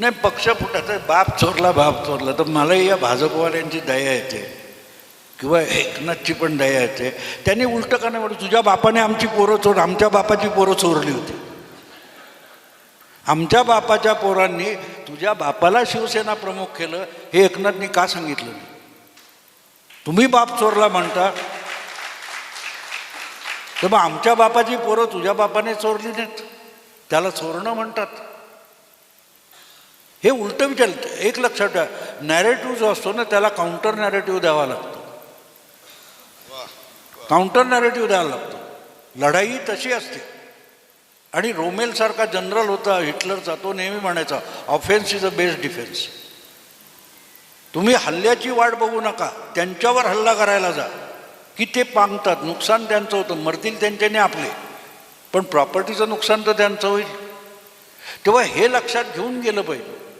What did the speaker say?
नाही पक्ष फुटायचं. बाप चोरला बाप चोरला. तर मलाही या भाजपवाल्यांची दया येते. किंवा एकनाथची पण दया येते. त्यांनी उलटं का नाही म्हणून तुझ्या बापाने आमची पोरं चोर आमच्या बापाची पोरं चोरली होती. आमच्या बापाच्या पोरांनी तुझ्या बापाला शिवसेना प्रमुख केलं हे एकनाथनी का सांगितलं नाही? तुम्ही बाप चोरला म्हणता. तर मग आमच्या बापाची पोरं तुझ्या बापाने चोरली नाहीत. त्याला चोरणं म्हणतात. हे उलटं विचार एक लक्षात ठेवा. नॅरेटिव्ह जो असतो ना त्याला काउंटर नॅरेटिव्ह द्यावा लागतो. काउंटर नॅरेटिव्ह द्यावा लागतो. लढाई तशी असते. आणि रोमेलसारखा जनरल होता हिटलरचा तो नेहमी म्हणायचा offence is a best defence तुम्ही हल्ल्याची वाट बघू नका. त्यांच्यावर हल्ला करायला जा. की ते पांगतात. नुकसान त्यांचं होतं. मरतील त्यांच्याने आपले. पण प्रॉपर्टीचं नुकसान तर त्यांचं होईल. तेव्हा हे लक्षात घेऊन गेलं पाहिजे.